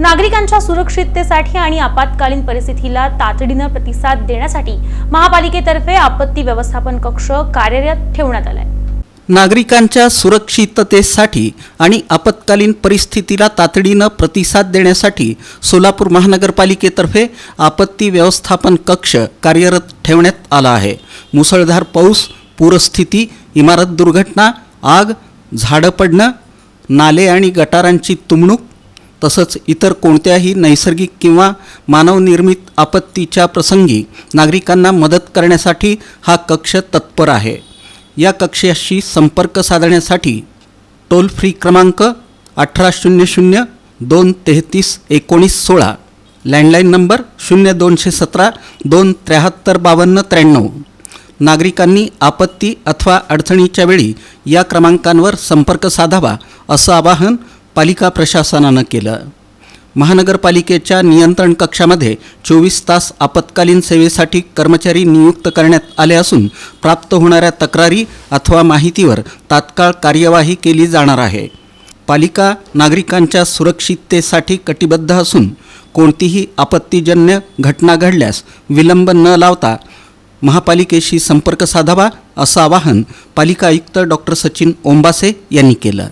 नागरिकांच्या सुरक्षिततेसाठी आणि आपत्कालीन परिस्थितीला तातडीनं प्रतिसाद देण्यासाठी महापालिकेतर्फे आपत्ती व्यवस्थापन कक्ष कार्यरत ठेवण्यात आलाय. नागरिकांच्या सुरक्षिततेसाठी आणि आपत्कालीन परिस्थितीला तातडीनं प्रतिसाद देण्यासाठी सोलापूर महानगरपालिकेतर्फे आपत्ती व्यवस्थापन कक्ष कार्यरत ठेवण्यात आला आहे. मुसळधार पाऊस पूरस्थिती इमारत दुर्घटना आग झाडं पडणं नाले आणि गटारांची तुमणूक तसंच इतर कोणत्याही नैसर्गिक किंवा मानवनिर्मित आपत्तीच्या प्रसंगी नागरिकांना मदत करण्यासाठी हा कक्ष तत्पर आहे. या कक्षाशी संपर्क साधण्यासाठी टोल फ्री क्रमांक अठरा शून्य शून्य दोन तेहतीस एकोणीस सोळा लँडलाईन नंबर शून्य दोनशे सतरा दोन त्र्याहत्तर बावन्न त्र्याण्णव. नागरिकांनी आपत्ती अथवा अडचणीच्या वेळी या क्रमांकांवर संपर्क साधावा असं आवाहन पालिका प्रशासनानं केलं. महानगरपालिकेच्या नियंत्रण कक्षामध्ये चोवीस तास आपत्कालीन सेवेसाठी कर्मचारी नियुक्त करण्यात आले असून प्राप्त होणाऱ्या तक्रारी अथवा माहितीवर तात्काळ कार्यवाही केली जाणार आहे. पालिका नागरिकांच्या सुरक्षिततेसाठी कटिबद्ध असून कोणतीही आपत्तीजन्य घटना घडल्यास विलंब न लावता महापालिकेशी संपर्क साधावा असं आवाहन पालिका आयुक्त डॉक्टर सचिन ओंबासे यांनी केलं.